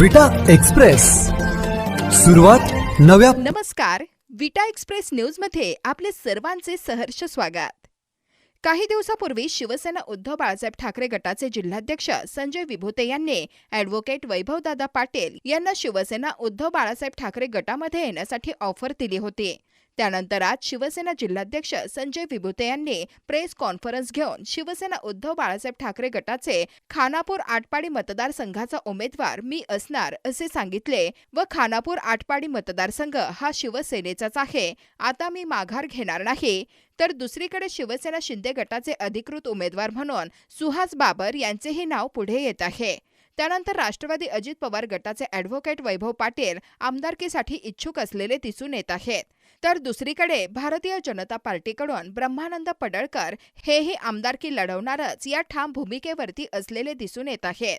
विटा एक्सप्रेस. सुरुवात नव्या नमस्कार. विटा एक्सप्रेस न्यूजमध्ये आपले सर्वांचे सहर्ष स्वागत. काही दिवसापूर्वी शिवसेना उद्धव बाळासाहेब ठाकरे गटाचे जिल्हाध्यक्ष संजय विभूते यांनी ॲडव्होकेट वैभवदादा पाटील यांना शिवसेना उद्धव बाळासाहेब ठाकरे गटामध्ये येण्यासाठी ऑफर दिली होती. त्यानंतर आज शिवसेना जिल्हाध्यक्ष संजय विभुते यांनी प्रेस कॉन्फरन्स घेऊन शिवसेना उद्धव बाळासाहेब ठाकरे गटाचे खानापूर आटपाडी मतदारसंघाचा उमेदवार मी असणार असे सांगितले व खानापूर आटपाडी मतदारसंघ हा शिवसेनेचाच आहे. आता मी माघार घेणार नाही. तर दुसरीकडे शिवसेना शिंदे गटाचे अधिकृत उमेदवार म्हणून सुहास बाबर यांचेही नाव पुढे येत आहे. त्यानंतर राष्ट्रवादी अजित पवार गटाचे ॲडव्होकेट वैभव पाटील आमदारकीसाठी इच्छुक असलेले दिसून येत आहेत. तर दुसरीकडे भारतीय जनता पार्टीकडून ब्रह्मानंद पडळकर हेही आमदारकी लढवणारच या ठाम भूमिकेवरती असलेले दिसून येत आहेत.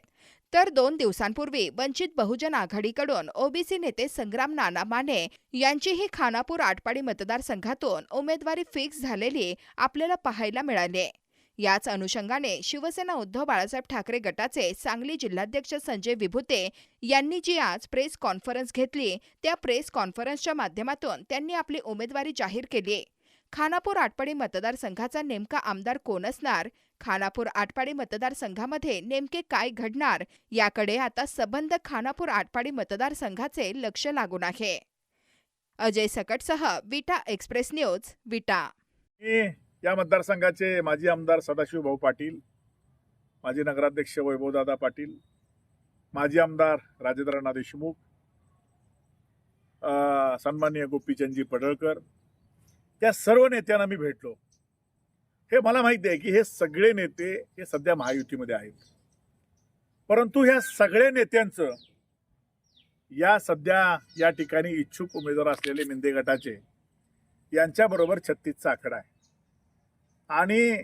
तर दोन दिवसांपूर्वी वंचित बहुजन आघाडीकडून ओबीसी नेते संग्राम नाना माने यांचीही खानापूर आटपाडी मतदारसंघातून उमेदवारी फिक्स झालेली आपल्याला पाहायला मिळाली. याच अनुषंगाने शिवसेना उद्धव बाळासाहेब ठाकरे गटाचे सांगली जिल्हाध्यक्ष संजय विभुते यांनी जी आज प्रेस कॉन्फरन्स घेतली त्या प्रेस कॉन्फरन्सच्या माध्यमातून त्यांनी आपली उमेदवारी जाहीर केली. खानापूर आटपाडी मतदारसंघाचा नेमका आमदार कोण असणार? खानापूर आटपाडी मतदारसंघामध्ये नेमके काय घडणार? याकडे आता सबंध खानापूर आटपाडी मतदारसंघाचे लक्ष लागून आहे. अजय सकटसह विटा एक्सप्रेस न्यूज विटा. या मतदारसंघाचे माजी आमदार सदाशिव भाऊ पाटील माजी नगराध्यक्ष वैभवदादा पाटील माजी आमदार राजेंद्रनाथ देशमुख अ, सन्माननीय गोपीचंदजी पडळकर त्या सर्व नेत्यांना मी भेटलो. हे मला माहिती आहे की हे सगळे नेते हे सध्या महायुतीमध्ये आहेत. परंतु ह्या सगळ्या नेत्यांचं या सध्या या ठिकाणी इच्छुक उमेदवार असलेले मिंदे गटाचे यांच्याबरोबर छत्तीसचा आकडा आहे. आणि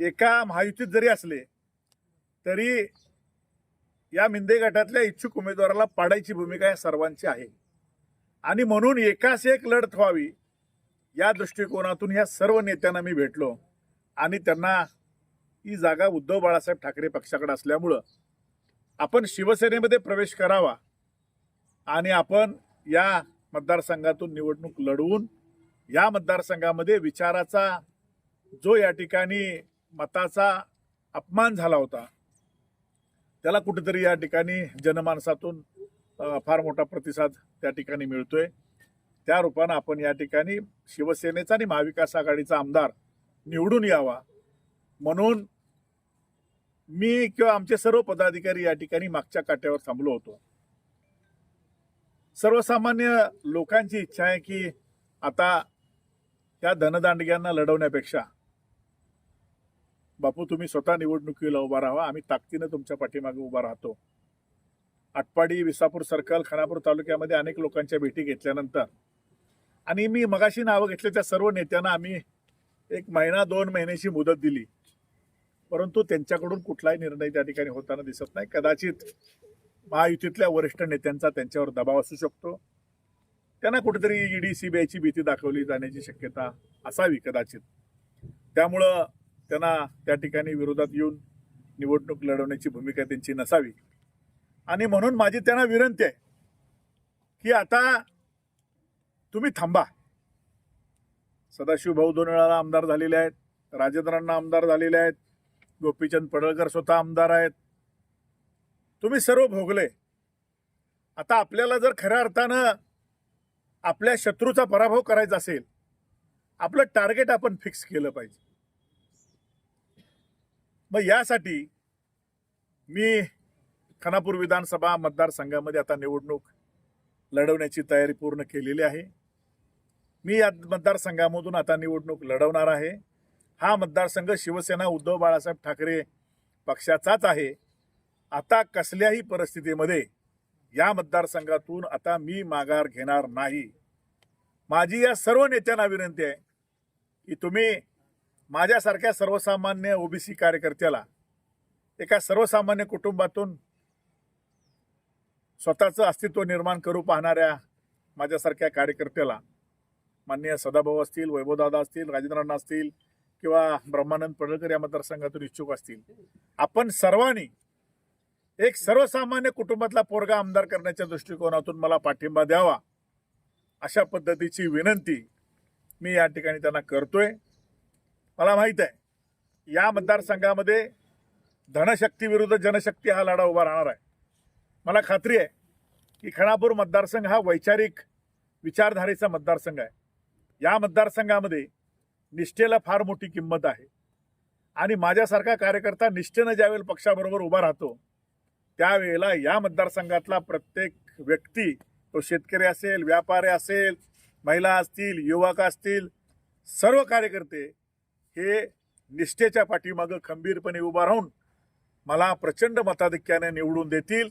एका महायुतीत जरी असले तरी या मिंदे गटातल्या इच्छुक उमेदवाराला पाडायची भूमिका या सर्वांची आहे. आणि म्हणून एकाच एक लढत व्हावी या दृष्टिकोनातून ह्या सर्व नेत्यांना मी भेटलो आणि त्यांना ही जागा उद्धव बाळासाहेब ठाकरे पक्षाकडे असल्यामुळं आपण शिवसेनेमध्ये प्रवेश करावा आणि आपण या मतदारसंघातून निवडणूक लढवून या मतदारसंघामध्ये विचाराचा जो या ठिकाणी मताचा अपमान झाला होता त्याला कुठेतरी या ठिकाणी जनमानसातून फार मोठा प्रतिसाद त्या ठिकाणी मिळतोय. त्या रूपानं आपण या ठिकाणी शिवसेनेचा आणि महाविकास आघाडीचा आमदार निवडून यावा म्हणून मी किंवा आमचे सर्व पदाधिकारी या ठिकाणी मागच्या काट्यावर थांबलो होतो. सर्वसामान्य लोकांची इच्छा आहे की आता या धनदांडग्यांना लढवण्यापेक्षा बापू तुम्ही स्वतः निवडणुकीला उभा राहा. आम्ही ताकदीनं तुमच्या पाठीमागे उभा राहतो. आटपाडी विसापूर सर्कल खानापूर तालुक्यामध्ये अनेक लोकांच्या भेटी घेतल्यानंतर. आणि मी मगाशी नावं घेतले त्या सर्व नेत्यांना आम्ही एक महिना दोन महिन्याची मुदत दिली. परंतु त्यांच्याकडून कुठलाही निर्णय त्या ठिकाणी होताना दिसत नाही. कदाचित महायुतीतल्या वरिष्ठ नेत्यांचा त्यांच्यावर दबाव असू शकतो. त्यांना कुठेतरी ईडी सीबीआयची भीती दाखवली जाण्याची शक्यता असावी कदाचित. त्यामुळं त्यांना त्या ठिकाणी विरोधात येऊन निवडणूक लढवण्याची भूमिका त्यांची नसावी. आणि म्हणून माझी त्यांना विनंती आहे की आता तुम्ही थांबा. सदाशिव भाऊ दोन वेळाला आमदार झालेले आहेत राजेंद्रांना आमदार झालेले आहेत गोपीचंद पडळकर स्वतः आमदार आहेत. तुम्ही सर्व भोगले. आता आपल्याला जर खऱ्या अर्थानं आपल्या शत्रूचा पराभव करायचा असेल आपलं टार्गेट आपण फिक्स केलं पाहिजे. मग यासाठी मी खानापूर विधानसभा मतदारसंघामध्ये आता निवडणूक लढवण्याची तयारी पूर्ण केलेली आहे. मी या मतदारसंघामधून आता निवडणूक लढवणार आहे. हा मतदारसंघ शिवसेना उद्धव बाळासाहेब ठाकरे पक्षाचाच आहे. आता कसल्याही परिस्थितीमध्ये या मतदारसंघातून आता मी माघार घेणार नाही. माझी या सर्व नेत्यांना विनंती आहे की तुम्ही माझ्यासारख्या सर्वसामान्य ओबीसी कार्यकर्त्याला एका सर्वसामान्य कुटुंबातून स्वतःचं अस्तित्व निर्माण करू पाहणाऱ्या माझ्यासारख्या कार्यकर्त्याला माननीय सदाभाऊ असतील वैभवदादा असतील राजेंद्रांना असतील किंवा ब्रह्मानंद पडळकर या मतदारसंघातून इच्छुक असतील. आपण सर्वांनी एक सर्वसामान्य कुटुंबातला पोरगा आमदार करण्याच्या दृष्टिकोनातून मला पाठिंबा द्यावा अशा पद्धतीची विनंती मी या ठिकाणी त्यांना करतोय. मला माहीत आहे. या मतदारसंघामध्ये धनशक्ती विरुद्ध जनशक्ती हा लढा उभा राहणार आहे. मला खात्री आहे की खणापूर मतदारसंघ हा वैचारिक विचारधारेचा मतदारसंघ आहे. या मतदारसंघामध्ये निष्ठेला फार मोठी किंमत आहे. आणि माझ्यासारखा कार्यकर्ता निष्ठेनं ज्यावेळेला पक्षाबरोबर उभा राहतो त्यावेळेला या मतदारसंघातला प्रत्येक व्यक्ती तो शेतकरी असेल व्यापारी असेल महिला असतील युवक असतील सर्व कार्यकर्ते हे निष्ठेच्या पाठीमागं खंबीरपणे उभा राहून मला प्रचंड मताधिक्याने निवडून देतील.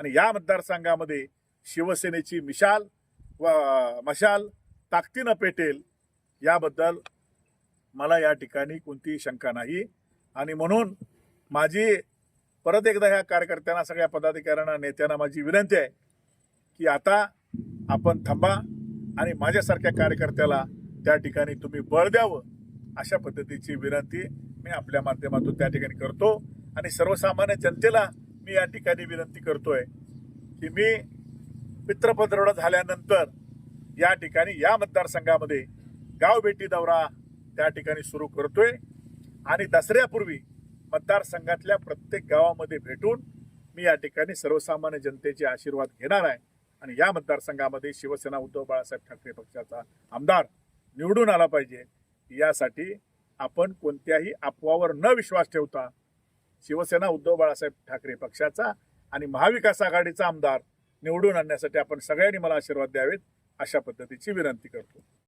आणि या मतदारसंघामध्ये शिवसेनेची मिशाल व मशाल ताकदीनं पेटेल याबद्दल मला या ठिकाणी कोणतीही शंका नाही. आणि म्हणून माझी परत एकदा ह्या कार्यकर्त्यांना सगळ्या पदाधिकाऱ्यांना नेत्यांना माझी विनंती आहे की आता आपण थांबा आणि माझ्यासारख्या कार्यकर्त्याला त्या ठिकाणी तुम्ही बळ द्यावं. अशा पद्धतीची विनंती मी आपल्या माध्यमातून त्या ठिकाणी करतो. आणि सर्वसामान्य जनतेला मी या ठिकाणी विनंती करतोय की मी मित्रपत्रवडा झाल्यानंतर या ठिकाणी या मतदारसंघामध्ये गाव भेटी दौरा त्या ठिकाणी सुरू करतोय. आणि दसऱ्यापूर्वी मतदारसंघातल्या प्रत्येक गावामध्ये भेटून मी या ठिकाणी सर्वसामान्य जनतेचे आशीर्वाद घेणार आहे. आणि या मतदारसंघामध्ये शिवसेना उद्धव बाळासाहेब ठाकरे पक्षाचा आमदार निवडून आला पाहिजे. यासाठी आपण कोणत्याही अफवावर न विश्वास ठेवता शिवसेना उद्धव बाळासाहेब ठाकरे पक्षाचा आणि महाविकास आघाडीचा आमदार निवडून आणण्यासाठी आपण सगळ्यांनी मला आशीर्वाद द्यावेत अशा पद्धतीची विनंती करतो.